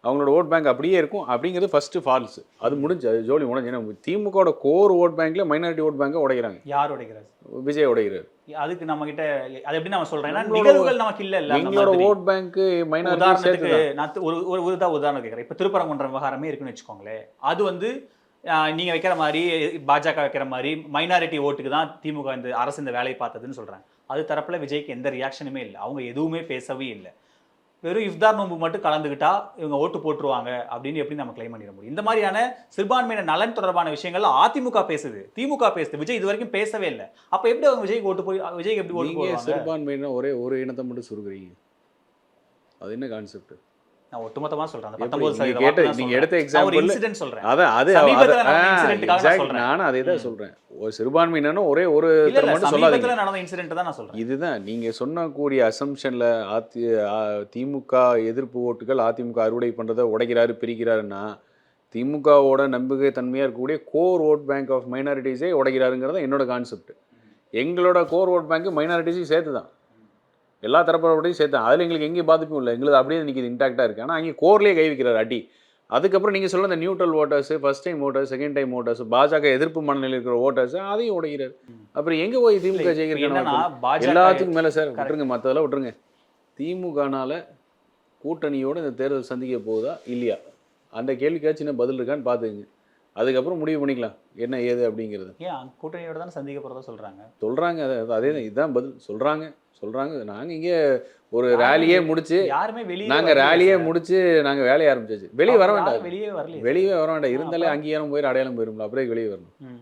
அவங்களோட ஓட் பேங்க் அப்படியே இருக்கும். அப்படிங்கிறது ஃபர்ஸ்ட் ஃபால்ஸ் அது முடிஞ்சு அது ஜோலி முடிஞ்சு. ஏன்னா திமுகவோட கோர் ஓட் பேங்க்ல மைனாரிட்டி ஓட் பேங்கை உடைக்கிறாங்க. யார் உடைக்கிறார்? விஜய் உடைகிறார் அதுக்கு நம்ம கிட்ட அது எப்படி நம்ம சொல்றேன் நிகழ்வுகள் நமக்கு இல்ல இல்ல எங்களோட. ஓட் பேங்க் மைனாரிட்டி உதாரணத்துக்கு நான் ஒரு ஒரு ஒரு உதா- உதாரணம் கேட்குறேன். இப்போ திருப்பரங்குன்றம் விவகாரமே இருக்குன்னு வச்சுக்கோங்களேன். அது வந்து நீங்க வைக்கிற மாதிரி பாஜக வைக்கிற மாதிரி மைனாரிட்டி ஓட்டுக்கு தான் திமுக இந்த அரசு இந்த வேலையை பார்த்ததுன்னு சொல்றாங்க. அது தரப்புல விஜய்க்கு எந்த ரியாக்ஷனுமே இல்லை. அவங்க எதுவுமே பேசவே இல்லை. வெறும் இஃப்தார் நோன்பு மட்டும் கலந்துக்கிட்டா இவங்க ஓட்டு போட்டுருவாங்க அப்படின்னு எப்படி நம்ம கிளைம் பண்ணிட முடியும்? இந்த மாதிரியான சிறுபான்மையினர் நலன் தொடர்பான விஷயங்கள்ல அதிமுக பேசுது. திமுக பேசுது. விஜய் இது வரைக்கும் பேசவே இல்லை. அப்ப எப்படி அவங்க விஜய்க்கு ஓட்டு போய் விஜய்க்கு எப்படி ஓட்டு போடுவாங்க? சிறுபான்மையினா ஒரே ஒரு இனத்தை மட்டும் சுருக்குறீங்க. அது என்ன கான்செப்ட் நான் ஒட்டுமொத்தமா சொல்றேன் அந்த எப்படி? 19 நீங்க சதவீத கேட்ட- வாக்கு தான் நீங்க சொல்றேன். எடுத்த example- இன்சிடென்ட் சொல்றேன் அதான் அது. சொல்றேன். நானும் அதே தான் ம். சொல்றேன் ஒரு சிறுபான்மையினா ஒரே ஒரு மட்டும் சொல்லாதீங்க சமீபத்துல நடந்த இன்சிடென்ட் தான் நான் சொல்றேன் இதுதான் நீங்க சொன்னக்கூடிய அசம்ஷன்ல அதி திமுக எதிர்ப்பு ஓட்டுகள் அதிமுக அறுவடை பண்றதை உடைக்கிறாரு பிரிக்கிறாருன்னா திமுகவோட நம்பிக்கை தன்மையா இருக்கக்கூடிய கோர் ஓட் பேங்க் ஆஃப் மைனாரிட்டிஸே உடைக்கிறாருங்கிறது என்னோட கான்செப்ட் எங்களோட கோர் ஓட் பேங்க் மைனாரிட்டிஸையும் சேர்த்து தான் எல்லா தரப்போடையும் சேர்த்து தான் அதில் எங்களுக்கு எங்கேயும் பாதிப்பும் இல்லை. எங்களுக்கு அப்படியே நிற்கிது இன்டாக்டாக இருக்குது ஆனால் அங்கே கோர்லேயே கை வைக்கிறார் அடி. அதுக்கப்புறம் நீங்கள் சொல்ல இந்த neutral voters first time voters second time voters பாஜக எதிர்ப்பு மனநிலையில் இருக்கிற ஓட்டர்ஸ் அதையும் உடைக்கிறார் அப்புறம் எங்கே போய் திமுக? பாஜக எல்லாத்துக்கும் மேலே சார். விட்டுருங்க மற்றதெல்லாம் விட்டுருங்க. திமுகனால கூட்டணியோட இந்த தேர்தல் சந்திக்க போகுதா இல்லையா? அந்த கேள்விக்காச்சும் சின்ன பதில் இருக்கான்னு பார்த்துக்குங்க. அதுக்கப்புறம் முடிவு பண்ணிக்கலாம். என்ன ஏது அப்படிங்கிறது. ஏன் கூட்டணியோட தான் சந்திக்க போறதா சொல்றாங்க? சொல்கிறாங்க அது தான் இதுதான் பதில். சொல்கிறாங்க சொல்கிறாங்க நாங்கள் இங்கே ஒரு ரேலியே முடிச்சு யாருமே வெளியே நாங்க வரலையே ரேலியே. முடிச்சு நாங்க வேலையை ஆரம்பிச்சாச்சு. வெளியே வர வேண்டாம். வெளியே வரலையே. வெளியே வர வேண்டாம். இருந்தாலே? அங்கீகாரம் போயிடும் அடையாளம் போயிடும்ல அப்புறம் வெளியே வரணும்.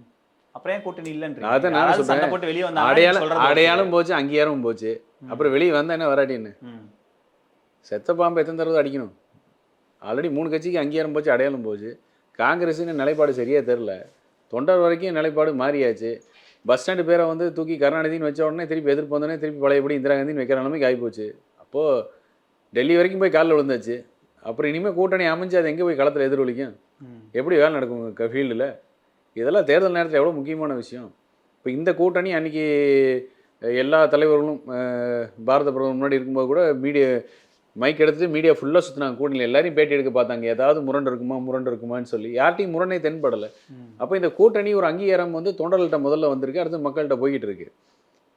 அப்புறம் கூட்டணி இல்லன்றீங்க? அதான் சண்டை சொல்றேன். போட்டு வெளியே வந்தாங்க அடையாளம் அடையாளம் போச்சு அங்கீகாரம் போச்சு. அப்புறம் வெளியே வந்தா என்ன வராட்டின்னு செத்த பாம்பு எத்தனை தடவை அடிக்கணும்? ஆல்ரெடி மூணு கட்சிக்கு அங்கீகாரம் போச்சு அடையாளம் போச்சு. காங்கிரஸுன்னு நிலைப்பாடு சரியா தெரில தொண்டர் வரைக்கும் நிலைப்பாடு மாறியாச்சு. பஸ் ஸ்டாண்டு பேரை வந்து தூக்கி கருணாநிதினு வச்ச உடனே திருப்பி எதிர்ப்பு வந்தோடனே திருப்பி பழையபடி இந்திரா காந்தின்னு வைக்கிற நிலைமைக்கு ஆகிப்போச்சு அப்போது டெல்லி வரைக்கும் போய் காலில் விழுந்தாச்சு. அப்புறம் இனிமேல் கூட்டணி அமைஞ்சு அது எங்கே போய் களத்தில் எதிரொலிக்கும். எப்படி வேலை நடக்கும் ஃபீல்டில்? இதெல்லாம் தேர்தல் நேரத்தில் எவ்வளோ முக்கியமான விஷயம். இப்போ இந்த கூட்டணி அன்னைக்கு எல்லா தலைவர்களும் பாரத பிரதமர் முன்னாடி இருக்கும்போது கூட மீடியா மைக் எடுத்துட்டு மீடியா ஃபுல்லாக சுற்றினாங்க கூட்டணியில் எல்லாரையும் பேட்டி எடுக்க பார்த்தாங்க. ஏதாவது முரண்டு இருக்குமா முரண்டு இருக்குமான்னு சொல்லி. யார்ட்டையும் முரணே தென்படலை. அப்போ இந்த கூட்டணி ஒரு அங்கீகாரம் வந்து தொண்டர்கள்ட்ட முதல்ல வந்திருக்கு. அடுத்து மக்கள்கிட்ட போய்கிட்டு இருக்கு.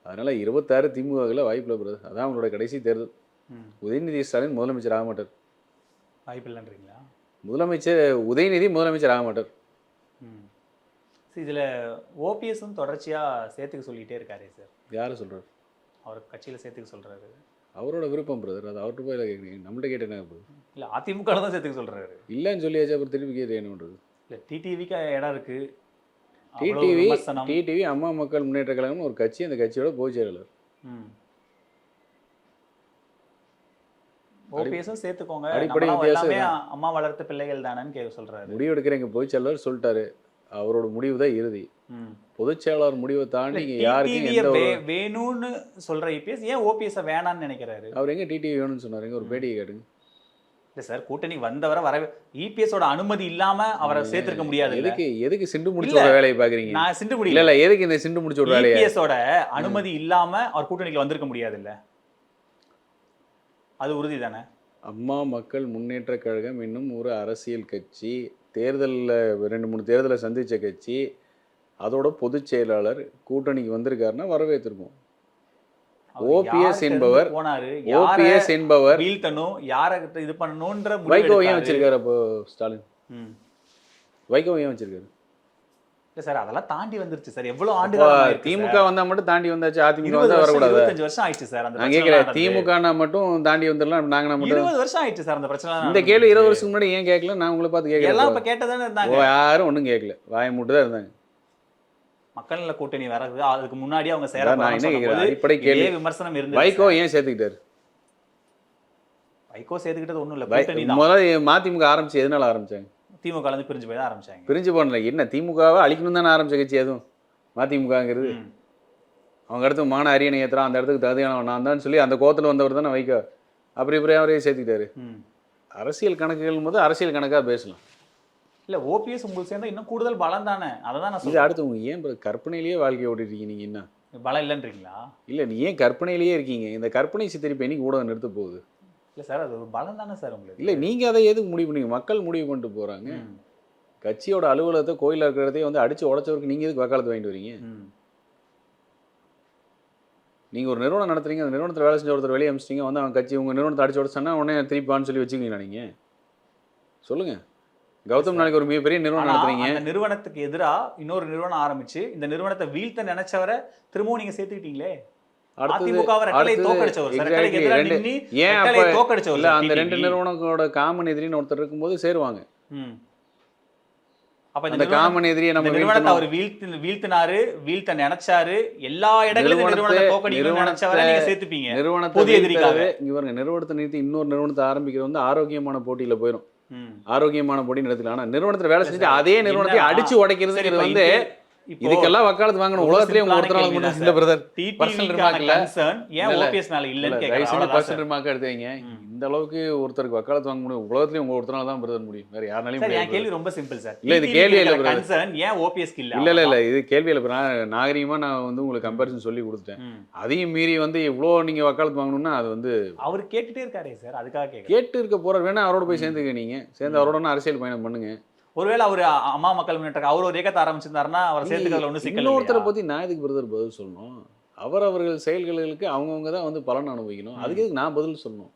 அதனால இருபத்தாறு திமுகவில் வாய்ப்பில்லை பிரதர் அதான் அவங்களோட கடைசி தேர்தல். உதயநிதி ஸ்டாலின் முதலமைச்சர் ஆக மாட்டார். வாய்ப்பு இல்லைன்றீங்களா? முதலமைச்சர் உதயநிதி முதலமைச்சர் ஆக மாட்டார். இதுல ஓபிஎஸும் தொடர்ச்சியா சேர்த்துக்க சொல்லிட்டே இருக்காரே சார். யாரை சொல்கிறார் அவர் கட்சியில சேர்த்துக்க சொல்றாரு. அவரோட விருப்பம் பிரதர் அது அவர்கிட்ட போய் கேட்குறீங்க நம்மள்ட்ட கேட்டு என்ன இல்ல அதிமுக தான் சேர்த்துக்க சொல்றாரு. இல்லைன்னு சொல்லியாச்சு அப்புறம் திருப்பி கேட்டு என்ன பண்ணுறது இல்ல டிடிவிக்கு இடம் இருக்கு. அவ்வளவு டிடிவி. டிடிவி அம்மா மக்கள் முன்னேற்ற கழகம்னு ஒரு கட்சி அந்த கட்சியோட பொதுச் செயலாளர். ஓபிஎஸும் சேர்த்துக்கோங்க. அடிப்படை வித்தியாசம். அம்மா வளர்த்த பிள்ளைகள் தானேன்னு கேட்க சொல்றாரு. முடிவு எடுக்கிறேங்க பொதுச் செயலாளர் சொல்லிட்டாரு. அவரோட முடிவு தான் இறுதி. பொதுச் செயலாளர் முடிவை தாண்டி இல்ல, இங்க யாருக்கும் TTV -ய எந்த ஒரு வே- வேணும்னு சொல்ற இபிஎஸ் ஏன் ஓபிஎஸ் வேணாம்னு நினைக்கிறாரு? அவர் எங்க டிடிவி வேணும்னு சொன்னாருங்க ஒரு பேட்டியை கேட்டுங்க. இல்ல சார் கூட்டணி வந்தவரை வர இபிஎஸோட அனுமதி இல்லாம அவரை சேர்த்திருக்க முடியாது எதுக்கு எதுக்கு சிண்டு முடிச்ச இல்ல. ஒரு வேலையை பாக்குறீங்க? நான் சிண்டு முடியல. இல்ல எதுக்கு இந்த சிண்டு முடிச்ச ஒரு வேலையை? இபிஎஸோட அனுமதி இல்லாம அவர் கூட்டணிக்கு வந்திருக்க முடியாது இல்ல. அது உறுதி தானே? அம்மா மக்கள் முன்னேற்ற கழகம் இன்னும் ஒரு அரசியல் கட்சி தேர்தலில் ரெண்டு மூணு தேர்தலை சந்திச்ச கட்சி அதோட பொதுச் செயலாளர் கூட்டணிக்கு வந்திருக்காருன்னா வரவேற்றிருப்போம் இருந்து என்பவர் போனாரு? ஓபிஎஸ் என்பவர் வீழ்த்தணும்? யாரை இது பண்ணணும்ன்ற வைகோ ஏன். வச்சிருக்காரு அப்போ ஸ்டாலின். வைகோ ஏன் வச்சிருக்காரு? இல்ல சார் அதெல்லாம் தாண்டி வந்துருச்சு சார். எவ்வளவு அப்போ ஆண்டுகள் திமுக வந்தா மட்டும் தாண்டி வந்தாச்சு அதிமுக இருபது வந்தா வருஷம் வரக்கூடாது? இருபத்தஞ்சு வருஷம் ஆயிடுச்சு சார் அந்த நான் கேட்கிறேன். திமுகனா மட்டும் தாண்டி வந்துடலாம் நாங்க மட்டும்? இருபது வருஷம் ஆயிடுச்சு சார் அந்த பிரச்சனை இந்த கேள்வி இருபது வருஷத்துக்கு முன்னாடி ஏன் கேட்கல? நான் உங்களை பார்த்து எல்லாம் கேட்கல இப்ப கேட்டதானே இருந்தாங்க. யாரும் ஒன்றும் கேட்கல. வாய மூட்டு தான் இருந்தாங்க. மக்கள் நல கூட்டணி வரது அதுக்கு முன்னாடி அவங்க சேர நான் என்ன கேட்கிறேன் அடிப்படை கேள்வி விமர்சனம் இருந்தது வைகோ. ஏன் சேர்த்துக்கிட்டாரு? வைகோ சேர்த்துக்கிட்டது ஒண்ணும் இல்ல கூட்டணி தான். முதல்ல மதிமுக ஆரம்பிச்சு எதனால ஆரம்பிச்சாங்க? திமுக இருந்து பிரிஞ்சு போய் தான் ஆரம்பிச்சாங்க. பிரிஞ்சு போனல என்ன திமுகவை அழிக்கணும் தானே ஆரம்பிச்ச கட்சி எதுவும்? மதிமுகங்கிறது. அவங்க அடுத்து மான அரியணை ஏத்துறான் அந்த இடத்துக்கு தகுதியானவன் நான் தான் சொல்லி அந்த கோத்தில் வந்தவர் தானே வைக்க அப்புறம் இப்படி அவரே சேர்த்துக்கிட்டாரு. அரசியல் கணக்குகள் போது அரசியல் கணக்காக பேசலாம். இல்ல ஓபிஎஸ் உங்களுக்கு சேர்ந்தா இன்னும் கூடுதல் பலம் தானே? அதை தான் நான் இது அடுத்து உங்க ஏன் bro கற்பனையிலேயே வாழ்க்கையை ஓட்டிட்டு இருக்கீங்க நீங்க என்ன? பலம் இல்லைன்றீங்களா? இல்லை நீ ஏன் கற்பனையிலேயே இருக்கீங்க? இந்த கற்பனை சித்தரிப்பு என்னைக்கு ஊடகம் நிறுத்த போகுது? இல்ல சார் அது ஒரு பலம் தானே சார் உங்களுக்கு? இல்லை நீங்கள் அதை எதுக்கு முடிவு பண்ணீங்க? மக்கள் முடிவு பண்ணிட்டு போகிறாங்க. கட்சியோட அலுவலகத்தை கோயிலில் இருக்கிறதே வந்து அடிச்சு உடச்சவருக்கு நீங்கள் எதுக்கு வக்காலத்து வாங்கிட்டு வரீங்க. நீங்கள் ஒரு நிறுவனம் நடத்துறீங்க அந்த நிறுவனத்தில் வேலை செஞ்ச ஒருத்தர் வெளியே அமிச்சிட்டீங்க வந்து அவன் கட்சி உங்கள் நிறுவனத்தை அடிச்சு உடச்சானா உடனே திருப்பான்னு சொல்லி வச்சுக்கீங்களா நீங்கள் சொல்லுங்கள் கௌதம் நாளைக்கு ஒரு மிகப்பெரிய நிறுவனம் நடத்துறீங்க அந்த நிறுவனத்துக்கு எதிரா இன்னொரு நிறுவனம் ஆரம்பிச்சு இந்த நிறுவனத்தை வீழ்த்த நினைச்சவரை திரும்பவும் நீங்க சேர்த்துக்கிட்டீங்களே அந்த. ரெண்டு நிறுவனங்களோட காமன் எதிரின்னு ஒருத்தர் இருக்கும்போது சேருவாங்க. அப்ப இந்த காமன் எதிரியை நம்ம நிறுவனத்தை. அவர் வீழ்த்து வீழ்த்தினாரு வீழ்த்த நினைச்சாரு எல்லா இடங்களிலும் நிறுவனத்தை தோக்கடிக்கணும்னு நினைச்சவரை நீங்க சேர்த்துப்பீங்க நிறுவனத்தை புதிய எதிரிக்காக. நிறுவனத்தை நிறுத்தி இன்னொரு நிறுவனத்தை ஆரம்பிக்கிறது வந்து ஆரோக்கியமான போட்டியில போயிடும். ஆரோக்கியமான போட்டி நடத்தலாம் ஆனா நிறுவனத்துல வேலை செஞ்சு அதே நிறுவனத்தை அடிச்சு உடைக்கிறதுங்கிறது வந்து இதுக்கெல்லாம் வக்காலத்து வாங்கணும் ரொம்ப உலகத்திலேயே உங்க ஒருத்தரால மட்டும் இல்ல. பிரதர் க்கான remark இல்ல. ஏன். ஓபிஎஸ் மேல இல்லன்னு அவ்வளவுதான் பர்சனல். ரிமார்க் எடுத்தீங்க ம். இந்த அளவுக்கு ஒருத்தருக்கு வக்காலத்து வாங்க முடியும் உலகத்திலேயே உங்க ஒருத்தரால தான் பிரதர் முடியும். வேற யாருனாலையும் சார் என் கேள்வி ரொம்ப சிம்பிள் சார். இல்ல, இது கேள்வி இல்ல, brother. கன்சர்ன் ஏன் ஓபிஎஸ்க்கு இல்ல? இல்ல இல்ல இது கேள்வி இல்ல நாகரிகமா நான் வந்து உங்களுக்கு கம்பேரிசன் சொல்லி கொடுத்துட்டேன். அதையும் மீறி வந்து இவ்வளோ நீங்க வக்காலத்து வாங்கணும்னா அது வந்து அவர் கேட்டுட்டே இருக்காரே சார் அதுக்காக கேக்குறேன். கேட்டு இருக்க போற வேணா அவரோட போய் சேர்ந்துக்க நீங்க. சேர்ந்து அவரோட அரசியல் பயணம் பண்ணுங்க. ஒருவேளை அவர் அம்மா மக்கள் முன்னேற்ற அவர் ஒரு இயக்கத்தை ஆரம்பிச்சிருந்தாருன்னா அவரை சேர்த்துக்கிறதுல ஒன்றும் சிக்கல் இன்னொருத்தரை? பத்தி நான் எதுக்கு பிரதர் பதில் சொல்லணும்? அவர் அவர்கள் செயல்களுக்கு அவங்கவுங்க தான் வந்து பலன் அனுபவிக்கணும். அதுக்கு நான் பதில் சொல்லணும்?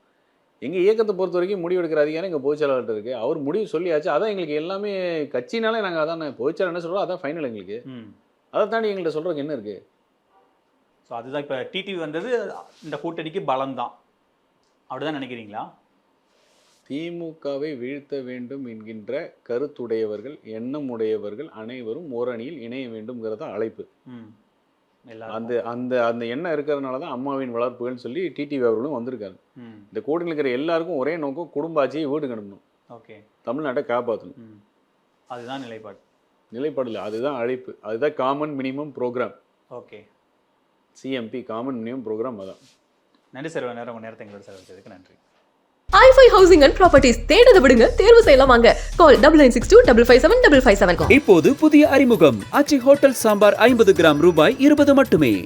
எங்க இயக்கத்தை பொறுத்த வரைக்கும் முடிவு எடுக்கிற அதிகாரம் எங்க பொதுச்செயலாளர்கிட்ட இருக்கு. அவர் முடிவு சொல்லியாச்சு. அதான் எங்களுக்கு எல்லாமே கட்சினாலே நாங்க அதான் பொதுச்செயலாளர் என்ன சொல்றோம்? அதான் ஃபைனல் எங்களுக்கு. அதை தாண்டி எங்கள்கிட்ட சொல்றதுக்கு என்ன இருக்கு? ஸோ அதுதான் இப்போ டிடிவி வந்தது. இந்த கூட்டணிக்கு பலம் தான். அப்படிதான் நினைக்கிறீங்களா? திமுகவை வீழ்த்த வேண்டும் என்கின்ற கருத்துடையவர்கள் எண்ணம் உடையவர்கள் அனைவரும் ஓரணியில் இணைய வேண்டும்ங்கிறத அழைப்பு. அந்த அந்த அந்த எண்ணம் இருக்கிறதுனால தான் அம்மாவின் வளர்ப்புகள்னு சொல்லி டிடிவி அவர்களும் வந்திருக்காரு. இந்த கூட்டணியில் இருக்கிற எல்லாருக்கும் ஒரே நோக்கம் குடும்ப ஆட்சியை வீடு கட்டணும். ஓகே. தமிழ்நாட்டை காப்பாற்றணும். அதுதான் நிலைப்பாடு. நிலைப்பாடில் அதுதான் அழைப்பு. அதுதான் common minimum program okay. CMP common minimum program அதான். நன்றி சார் நேரம் உங்க நேரத்தை எங்களோட செலவழிச்சதுக்கு நன்றி. ஐஃபை ஹவுசிங் அண்ட் ப்ராப்பர்ட்டிஸ் தேடுத விடுங்க. தேர்வு செய்யலாம் வாங்க. Call double nine six two double five seven double five seven இப்போது புதிய அறிமுகம். அச்சி ஹோட்டல் சாம்பார் ஐம்பது கிராம் ரூபாய் இருபது மட்டுமே.